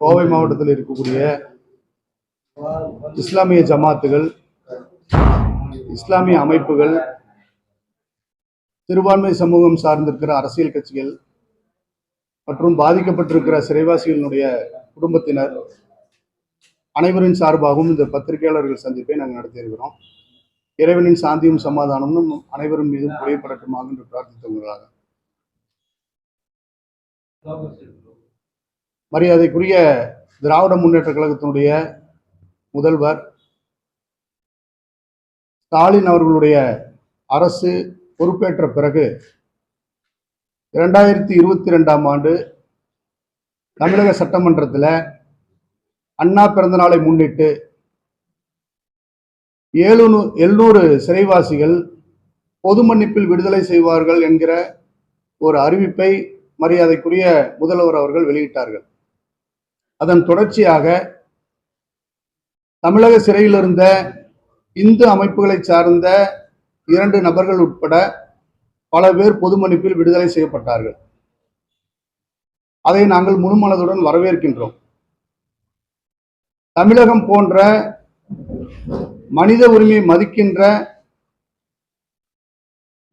கோவை மாவட்டத்தில் இருக்கக்கூடிய இஸ்லாமிய ஜமாத்துகள் இஸ்லாமிய அமைப்புகள் சிறுபான்மை சமூகம் சார்ந்திருக்கிற அரசியல் கட்சிகள் மற்றும் பாதிக்கப்பட்டிருக்கிற சிறைவாசிகளினுடைய குடும்பத்தினர் அனைவரின் சார்பாகவும் இந்த பத்திரிகையாளர்கள் சந்திப்பை நாங்கள் நடத்தியிருக்கிறோம் இறைவனின் சாந்தியும் சமாதானமும் அனைவரும் மீதும் புரியப்படட்டுமாக என்று பிரார்த்தித்தவர்களாக. மரியாதைக்குரிய திராவிட முன்னேற்ற கழகத்தினுடைய முதல்வர் ஸ்டாலின் அவர்களுடைய அரசு பொறுப்பேற்ற பிறகு இரண்டாயிரத்தி இருபத்தி ரெண்டாம் ஆண்டு தமிழக சட்டமன்றத்தில் அண்ணா பிறந்தநாளை முன்னிட்டு ஏழுநூ எழுநூறு சிறைவாசிகள் பொது மன்னிப்பில் விடுதலை செய்வார்கள் என்கிற ஒரு அறிவிப்பை மரியாதைக்குரிய முதல்வர் அவர்கள் வெளியிட்டார்கள். அதன் தொடர்ச்சியாக தமிழக சிறையில் இருந்த இந்து அமைப்புகளை சார்ந்த இரண்டு நபர்கள் உட்பட பல பேர் பொது மன்னிப்பில் விடுதலை செய்யப்பட்டார்கள். அதை நாங்கள் முழுமனதுடன் வரவேற்கின்றோம். தமிழகம் போன்ற மனித உரிமை மதிக்கின்ற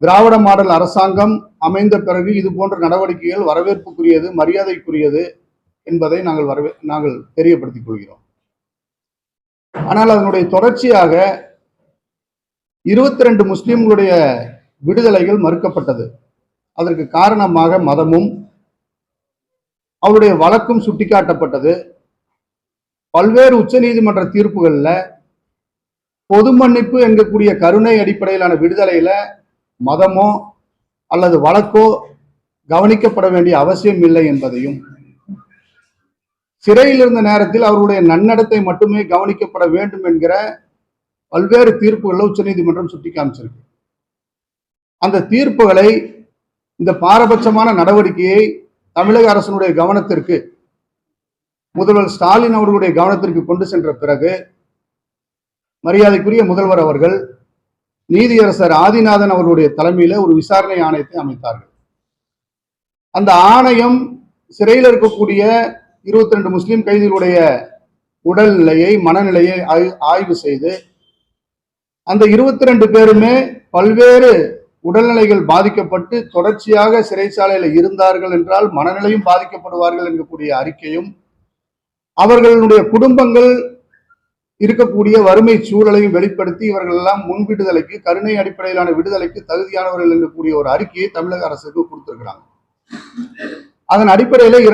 திராவிட மாடல் அரசாங்கம் அமைந்த பிறகு இது போன்ற நடவடிக்கைகள் வரவேற்புக்குரியது மரியாதைக்குரியது. என்பதை நாங்கள் வரவே நாங்கள் தெரியப்படுத்திக் கொள்கிறோம். ஆனால் அதனுடைய தொடர்ச்சியாக இருபத்தி ரெண்டு முஸ்லிம்களுடைய விடுதலைகள் மறுக்கப்பட்டது. அதற்கு காரணமாக மதமும் அவருடைய வழக்கும் சுட்டிக்காட்டப்பட்டது. பல்வேறு உச்சநீதிமன்ற தீர்ப்புகளில் பொது மன்னிப்பு என்கக்கூடிய கருணை அடிப்படையிலான விடுதலையில மதமோ அல்லது வழக்கோ கவனிக்கப்பட வேண்டிய அவசியம் இல்லை என்பதையும் சிறையில் இருந்த நேரத்தில் அவருடைய நன்னடத்தை மட்டுமே கவனிக்கப்பட வேண்டும் என்கிற பல்வேறு தீர்ப்புகளில் உச்சநீதிமன்றம் சுட்டி காமிச்சிருக்கு. அந்த தீர்ப்புகளை இந்த பாரபட்சமான நடவடிக்கையை தமிழக அரசனுடைய கவனத்திற்கு முதல்வர் ஸ்டாலின் அவர்களுடைய கவனத்திற்கு கொண்டு சென்ற பிறகு மரியாதைக்குரிய முதல்வர் அவர்கள் நீதியரசர் ஆதிநாதன் அவர்களுடைய தலைமையில ஒரு விசாரணை ஆணையத்தை அமைத்தார்கள். அந்த ஆணையம் சிறையில் இருக்கக்கூடிய இருபத்தி ரெண்டு முஸ்லீம் கைதிகளுடைய உடல்நிலையை மனநிலையை ஆய்வு செய்து அந்த இருபத்தி ரெண்டு பேருமே பல்வேறு உடல்நிலைகள் பாதிக்கப்பட்டு தொடர்ச்சியாக சிறைச்சாலையில் இருந்தார்கள் என்றால் மனநிலையும் பாதிக்கப்படுவார்கள் என்கக்கூடிய அறிக்கையும் அவர்களுடைய குடும்பங்கள் இருக்கக்கூடிய வறுமை சூழலையும் வெளிப்படுத்தி இவர்கள் எல்லாம் முன் விடுதலைக்கு கருணை அடிப்படையிலான விடுதலைக்கு தகுதியானவர்கள் என்கக்கூடிய ஒரு அறிக்கையை தமிழக அரசுக்கு கொடுத்திருக்கிறாங்க. அதன் அடிப்படையில